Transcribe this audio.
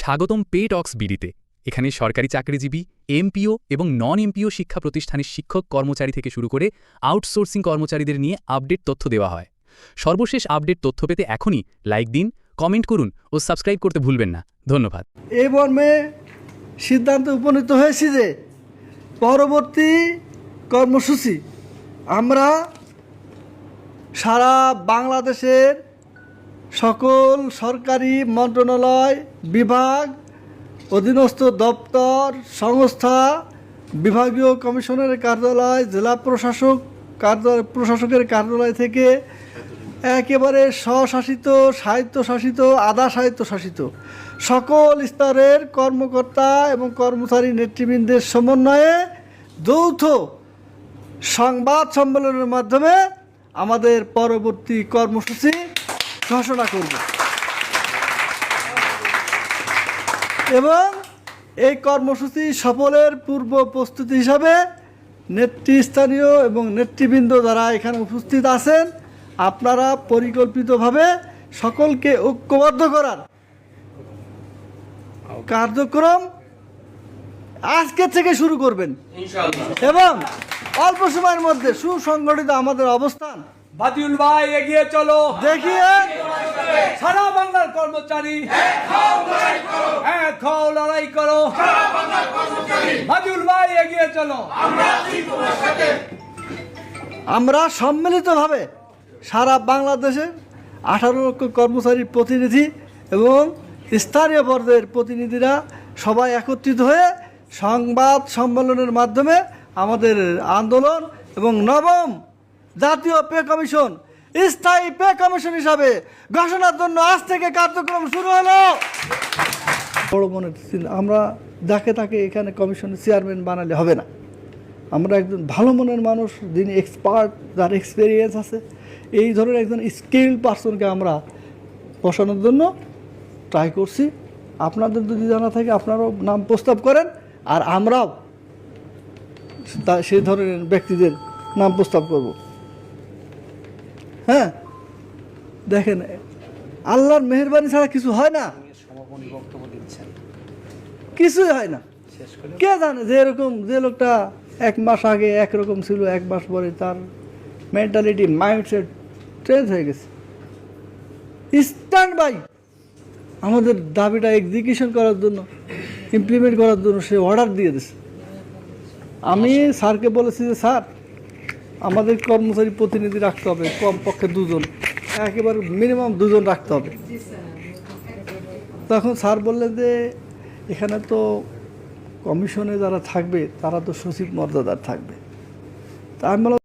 স্বাগতম পে টক্স বিডিতে। এখানে সরকারি চাকরিজীবী, এমপিও এবং নন এমপিও শিক্ষা প্রতিষ্ঠানের শিক্ষক কর্মচারী থেকে শুরু করে আউটসোর্সিং কর্মচারীদের নিয়ে আপডেট তথ্য দেওয়া হয়। সর্বশেষ আপডেট তথ্য পেতে এখনই লাইক দিন কমেন্ট করুন ও সাবস্ক্রাইব করতে ভুলবেন না। ধন্যবাদ। এই মর্মে সিদ্ধান্তে উপনীত হয়েছি যে পরবর্তী কর্মসূচি আমরা সারা বাংলাদেশের সকল সরকারি মন্ত্রণালয় বিভাগ, অধীনস্থ দপ্তর, সংস্থা, বিভাগীয় কমিশনের কার্যালয়, জেলা প্রশাসক কার্যালয় প্রশাসকের কার্যালয় থেকে একেবারে স্বশাসিত, স্বায়ত্তশাসিত, আধা স্বায়ত্তশাসিত সকল স্তরের কর্মকর্তা এবং কর্মচারী নেতৃবৃন্দের সমন্বয়ে যৌথ সংবাদ সম্মেলনের মাধ্যমে আমাদের পরবর্তী কর্মসূচি ঘোষণা করব। এবং এই কর্মসূচি সফলের পূর্ব প্রস্তুতি হিসাবে নেতৃস্থানীয় এবং নেতৃবৃন্দ যারা এখানে উপস্থিত আছেন আপনারা পরিকল্পিতভাবে সকলকে ঐক্যবদ্ধ করার কার্যক্রম আজকে থেকে শুরু করবেন। এবং অল্প সময়ের মধ্যে সুসংগঠিত আমাদের অবস্থান বাদিউল ভাই এগিয়ে চলো। দেখিয়ে সারা বাংলার কর্মচারী এক হও লড়াই করো। বাদিউল ভাই এগিয়ে চলো। আমরা সম্মিলিতভাবে সারা বাংলাদেশে আঠারো লক্ষ কর্মচারী প্রতিনিধি এবং স্থানীয় পর্যায়ের প্রতিনিধিরা সবাই একত্রিত হয়ে সংবাদ সম্মেলনের মাধ্যমে আমাদের আন্দোলন এবং নবম জাতীয় পে কমিশন, স্থায়ী পে কমিশন হিসাবে ঘোষণার জন্য আজ থেকে কার্যক্রম শুরু হলো। বড় মনে আমরা যাকে তাকে এখানে কমিশনের চেয়ারম্যান বানালে হবে না। আমরা একজন ভালো মনের মানুষ, যিনি এক্সপার্ট যার এক্সপিরিয়েন্স আছে, এই ধরনের একজন স্কিল পার্সনকে আমরা বসানোর জন্য ট্রাই করছি। আপনাদের যদি জানা থাকে, আপনারাও নাম প্রস্তাব করেন, আর আমরাও সেই ধরনের ব্যক্তিদের নাম প্রস্তাব করব। হ্যাঁ? দেখেন আল্লাহর মেহরবানি ছাড়া কিছু হয় না। কিছুই হয় না। কে জানে যে এরকম যে লোকটা এক মাস আগে একরকম ছিল এক মাস পরে তার মেন্টালিটি মাইন্ডসেট চেঞ্জ হয়ে গেছে। স্ট্যান্ড বাই আমাদের দাবিটা এক্সিকিউশন করার জন্য ইমপ্লিমেন্ট করার জন্য সে অর্ডার দিয়ে দিছে। আমি স্যারকে বলেছি যে স্যার আমাদের কর্মচারী প্রতিনিধি রাখতে হবে, কমপক্ষে দুজন। একেবারে মিনিমাম দুজন রাখতে হবে। তখন স্যার বললেন যে, এখানে তো কমিশনে যারা থাকবে, তারা তো সচিব মর্যাদার থাকবে। তা আমি